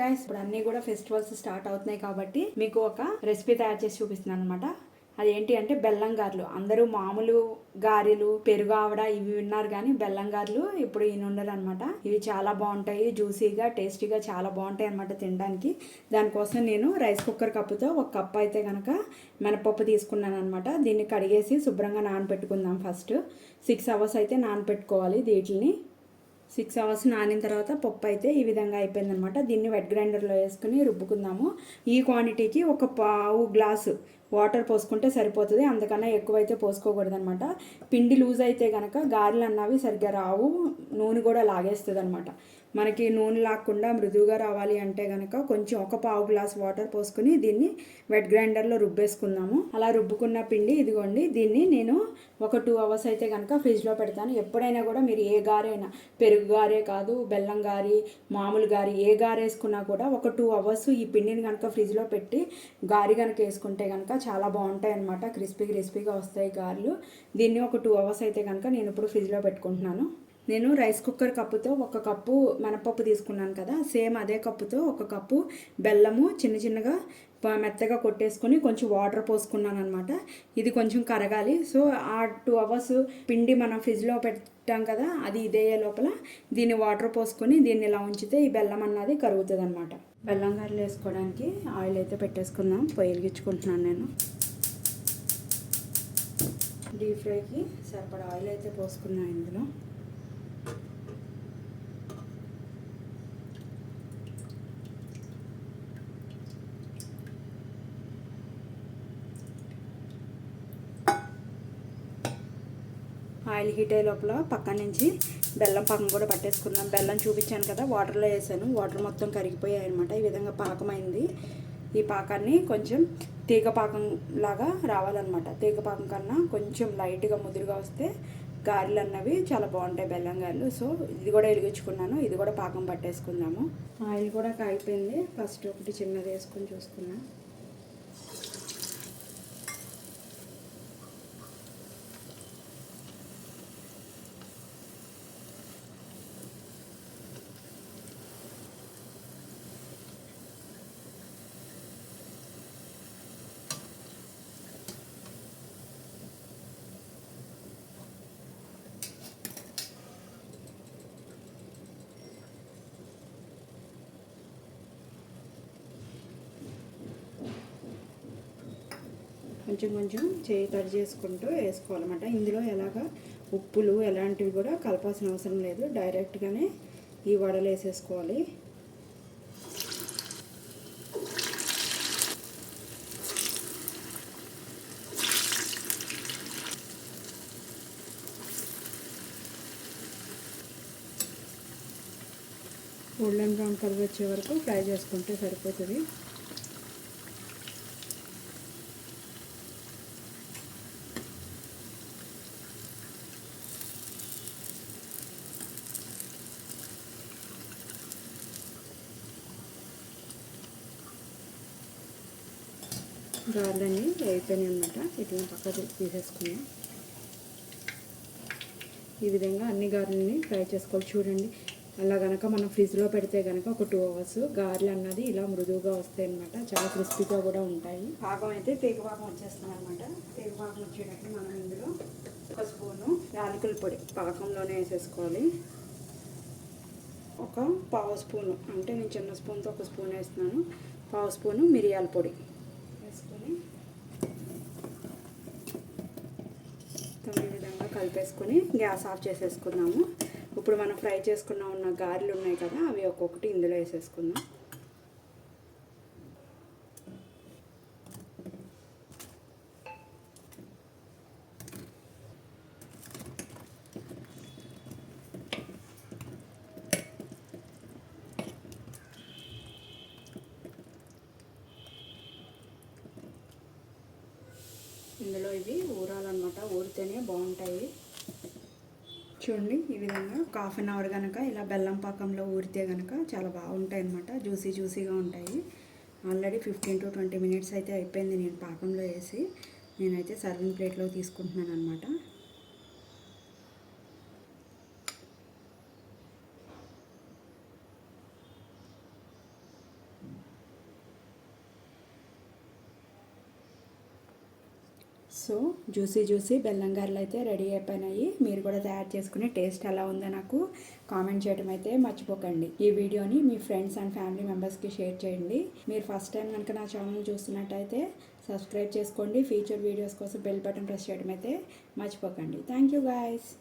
Guys ఇప్పుడు అన్ని కూడా ఫెస్టివల్స్ స్టార్ట్ అవుతున్నాయి కాబట్టి మీకు ఒక రెసిపీ తయారు చేసి చూపిస్తున్నాను అనమాట అదేంటి అంటే బెల్లం గారెలు. అందరూ మామూలు గారెలు పెరుగు ఆవడ ఇవి విన్నారు కానీ బెల్లం గారెలు ఇప్పుడు ఈయన ఉండరు అనమాట ఇవి చాలా బాగుంటాయి జ్యూసీగా టేస్టీగా చాలా బాగుంటాయి అనమాట తినడానికి. దానికోసం నేను రైస్ కుక్కర్ కప్పుతో ఒక కప్ అయితే కనుక మినపప్పు తీసుకున్నాను అనమాట దీన్ని కడిగేసి శుభ్రంగా నానబెట్టుకుందాం ఫస్ట్ సిక్స్ అవర్స్ అయితే నానబెట్టుకోవాలి వీటిని. సిక్స్ అవర్స్ నానిన తర్వాత పప్పు అయితే ఈ విధంగా అయిపోయిందనమాట దీన్ని వెట్ గ్రైండర్లో వేసుకుని రుబ్బుకుందాము. ఈ క్వాంటిటీకి ఒక పావు గ్లాసు వాటర్ పోసుకుంటే సరిపోతుంది. అందుకన్నా ఎక్కువైతే పోసుకోకూడదు అనమాట పిండి లూజ్ అయితే కనుక గారెలు అన్నవి సరిగ్గా రావు. నూనె కూడా లాగేస్తుంది అనమాట మనకి నూనె లాక్కుండా మృదువుగా రావాలి అంటే కనుక కొంచెం ఒక పావు గ్లాస్ వాటర్ పోసుకుని దీన్ని వెట్ గ్రైండర్లో రుబ్బేసుకుందాము. అలా రుబ్బుకున్న పిండి ఇదిగోండి దీన్ని నేను ఒక టూ అవర్స్ అయితే కనుక ఫ్రిడ్జ్లో పెడతాను. ఎప్పుడైనా కూడా మీరు ఏ గారైనా పెరుగు గారే కాదు బెల్లం గారి మామూలు గారి ఏ గారు వేసుకున్నా కూడా ఒక టూ అవర్స్ ఈ పిండిని కనుక ఫ్రిడ్జ్లో పెట్టి గారి కనుక వేసుకుంటే కనుక చాలా బాగుంటాయి అనమాట క్రిస్పీ క్రిస్పీగా వస్తాయి గారెలు. దీన్ని ఒక టూ అవర్స్ అయితే కనుక నేను ఇప్పుడు ఫ్రిడ్జ్లో పెట్టుకుంటున్నాను. నేను రైస్ కుక్కర్ కప్పుతో ఒక కప్పు మినపప్పు తీసుకున్నాను కదా సేమ్ అదే కప్పుతో ఒక కప్పు బెల్లము చిన్న చిన్నగా మెత్తగా కొట్టేసుకొని కొంచెం వాటర్ పోసుకున్నాను అనమాట ఇది కొంచెం కరగాలి. సో ఆ టూ అవర్స్ పిండి మనం ఫ్రిడ్జ్లో పెట్టాం కదా అది ఇదే లోపల దీన్ని వాటర్ పోసుకొని దీన్ని ఇలా ఉంచితే ఈ బెల్లం అన్నది కరుగుతుంది అనమాట బెల్లం గారెలు వేసుకోవడానికి ఆయిల్ అయితే పెట్టేసుకుందాం. పొయ్యి వెలిగించుకుంటున్నాను నేను. డీప్ ఫ్రైకి సరిపడా ఆయిల్ అయితే పోసుకున్నాను ఇందులో. ఆయిల్ హీట్ అయ్యే లోపల పక్క నుంచి బెల్లం పాకం కూడా పట్టేసుకున్నాం బెల్లం చూపించాను కదా వాటర్లో వేసాను. వాటర్ మొత్తం కరిగిపోయాయి అనమాట ఈ విధంగా పాకమైంది. ఈ పాకాన్ని కొంచెం తీగ పాకం లాగా రావాలన్నమాట. తీగ పాకం కన్నా కొంచెం లైట్గా ముదురుగా వస్తే గారెలు అన్నవి చాలా బాగుంటాయి బెల్లం గారెలు. సో ఇది కూడా వెలిగించుకున్నాను. ఇది కూడా పాకం పట్టేసుకుందాము. ఆయిల్ కూడా కాగిపోయింది. ఫస్ట్ ఒకటి చిన్నది వేసుకొని చూసుకున్నాను కొంచెం కొంచెం చేయి తడి చేసుకుంటూ వేసుకోవాలన్నమాట. ఇందులో ఎలాగ ఉప్పులు ఎలాంటివి కూడా కలపాల్సిన అవసరం లేదు. డైరెక్ట్గానే ఈ వడలు వేసేసుకోవాలి. గోల్డెన్ బ్రౌన్ కలర్ వచ్చే వరకు ఫ్రై చేసుకుంటే సరిపోతుంది. గార్లన్నీ అయిపోయినాయి అనమాట ఇట్లా పక్కకు తీసేసుకున్నాం. ఈ విధంగా అన్ని గార్లని ఫ్రై చేసుకోవాలి చూడండి. అలా కనుక మనం ఫ్రిడ్జ్లో పెడితే కనుక ఒక టూ అవర్స్ గారెలు అన్నది ఇలా మృదువుగా వస్తాయి అనమాట చాలా క్రిస్పీగా కూడా ఉంటాయి. పాకం అయితే తీగ పాకం వచ్చేస్తాం అనమాట తీగ పాకం వచ్చేటప్పుడు మనం ఇందులో ఒక స్పూను యాలకుల పొడి పాకంలోనే వేసేసుకోవాలి. ఒక పావు స్పూను అంటే నేను చిన్న స్పూన్తో ఒక స్పూన్ వేస్తున్నాను. పావు స్పూను మిరియాల పొడి వేసుకొని మొత్తం ఈ విధంగా కలిపేసుకొని గ్యాస్ ఆఫ్ చేసేసుకున్నాము ఇప్పుడు మనం ఫ్రై చేసుకున్న ఉన్న గారెలు ఉన్నాయి కదా అవి ఒక్కొక్కటి ఇందులో వేసేసుకుందాం. ఇందులో ఇవి ఊరాలన్నమాట. ఊరితేనే బాగుంటాయి. చూడండి ఈ విధంగా ఒక హాఫ్ అన్ అవర్ కనుక ఇలా బెల్లం పాకంలో ఊరితే కనుక చాలా బాగుంటాయి అనమాట జ్యూసీ జ్యూసీగా ఉంటాయి. Already fifteen to twenty minutes అయితే అయిపోయింది నేను పాకంలో వేసి. నేనైతే సర్వింగ్ ప్లేట్లో తీసుకుంటున్నాను అనమాట సో జ్యూసీ జ్యూసీ బెల్లం గారెలు అయితే రెడీ అయిపోయినాయి. మీరు కూడా తయారు చేసుకుని టేస్ట్ ఎలా ఉందో నాకు కామెంట్ చేయడం అయితే మర్చిపోకండి. ఈ వీడియోని మీ ఫ్రెండ్స్ అండ్ ఫ్యామిలీ మెంబర్స్కి షేర్ చేయండి. మీరు ఫస్ట్ టైం కనుక నా ఛానల్ చూస్తున్నట్టయితే సబ్స్క్రైబ్ చేసుకోండి. ఫ్యూచర్ వీడియోస్ కోసం బెల్ బటన్ ప్రెస్ చేయడం అయితే మర్చిపోకండి. Thank you guys.